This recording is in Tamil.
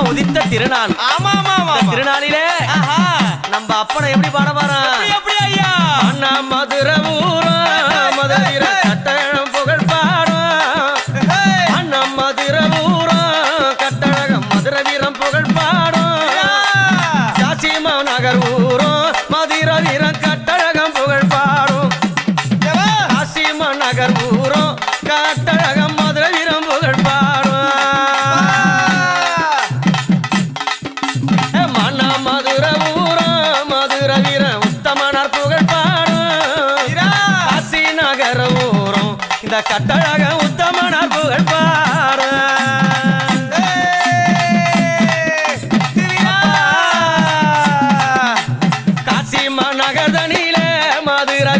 திருநாள் ஆமா ஆமா ஆமா இந்த திருநாளிலே நம்ம அப்பனை எப்படி பாட போறான்? எப்படி, ஐயா? அண்ணா மதுர ஊரம் மதுர கட்டணம் புகழ் பாடும். அண்ணா மதுர கட்டழகம் மதுர வீரம் புகழ் பாடும் காசிமா நகர் ஊரும் மதுர வீரம் கட்டழகம் புகழ் பாடும்? காசிமா நகர் கட்டழகம் மதுர வீரம் புகழ் இந்த கட்டழக உத்தமனார் புகழ் காசிமா காசி மதுரை